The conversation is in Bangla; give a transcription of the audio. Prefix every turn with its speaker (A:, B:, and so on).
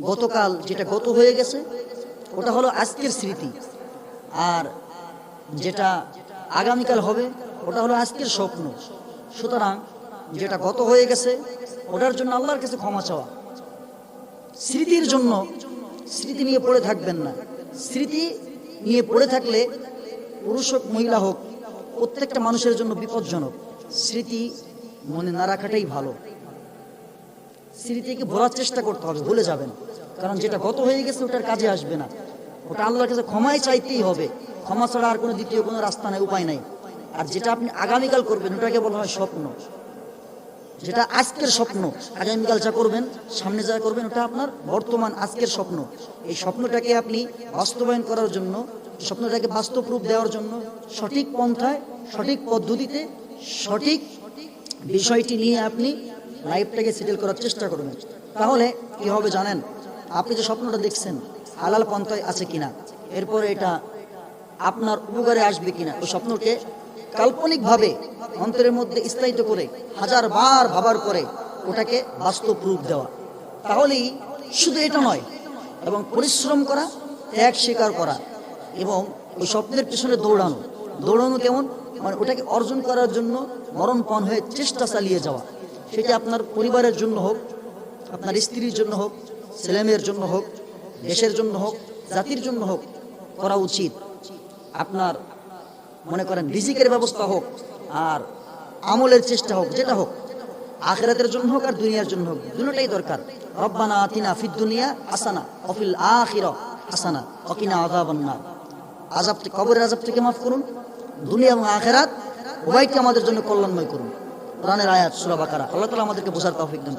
A: গতকাল যেটা গত হয়ে গেছে, ওটা হলো আজকের স্মৃতি। আর যেটা আগামীকাল হবে, ওটা হলো আজকের স্বপ্ন। সুতরাং যেটা গত হয়ে গেছে, ওটার জন্য আল্লাহর কাছে ক্ষমা চাওয়া। স্মৃতির জন্য স্মৃতি নিয়ে পড়ে থাকবেন না। স্মৃতি নিয়ে পড়ে থাকলে পুরুষ হোক, মহিলা হোক, প্রত্যেকটা মানুষের জন্য বিপজ্জনক। স্মৃতি মনে না রাখাটাই ভালো। স্মৃতিকে ভোলার চেষ্টা করতে হবে, ভুলে যাবেন। কারণ যেটা গত হয়ে গেছে, ওটার কাজে আসবে না। ওটা আল্লাহর কাছে ক্ষমাই চাইতেই হবে। ক্ষমা ছাড়া আর কোনো দ্বিতীয় কোনো রাস্তা নেই, উপায় নাই। আর যেটা আপনি আগামীকাল করবেন, ওটাকে বলা হয় স্বপ্ন। যেটা আজকের স্বপ্ন, আগামীকাল যা করবেন, সামনে যা করবেন, ওটা আপনার বর্তমান আজকের স্বপ্ন। এই স্বপ্নটাকে আপনি বাস্তবায়ন করার জন্য, স্বপ্নটাকে বাস্তব রূপ দেওয়ার জন্য, সঠিক পন্থায়, সঠিক পদ্ধতিতে, সঠিক বিষয়টি নিয়ে আপনি লাইফটাকে সেটেল করার চেষ্টা করবেন তাহলে কি হবে জানেন? আপনি যে স্বপ্নটা দেখছেন, হালাল পন্থায় আছে কিনা, এরপরে এটা আপনার উপকারে আসবে কিনা, ওই স্বপ্নকে কাল্পনিকভাবে, অন্তরের মধ্যে স্থায়িত করে হাজার বার ভাবার পরে ওটাকে বাস্তব রূপ দেওয়া। তাহলেই শুধু এটা নয়, এবং পরিশ্রম করা, ত্যাগ স্বীকার করা, এবং ওই স্বপ্নের পিছনে দৌড়ানো। দৌড়ানো কেমন? মানে ওটাকে অর্জন করার জন্য মরণপণ হয়ে চেষ্টা চালিয়ে যাওয়া। সেটা আপনার পরিবারের জন্য হোক, আপনার স্ত্রীর জন্য হোক, ছেলেমেয়ের জন্য হোক, দেশের জন্য হোক, জাতির জন্য হোক, করা উচিত। আপনার মনে করেন রিজিকের ব্যবস্থা হোক আর আমলের চেষ্টা হোক, যেটা হোক, আখেরাতের জন্য হোক আর দুনিয়ার জন্য হোক, দুটোটাই দরকার। রব্বানা আতিনা ফিদ দুনিয়া আসানা অফিল আখির হাসানা অকিনা আযাবান্নার আজাব কবরের আজাব থেকে মাফ করুন। দুনিয়া এবং আখেরাত, উভয়কে আমাদের জন্য কল্যাণময় করুন। কোরআনের আয়াত সুরাবাকারা আল্লাহ তালা আমাদেরকে বোঝার তৌফিক দান।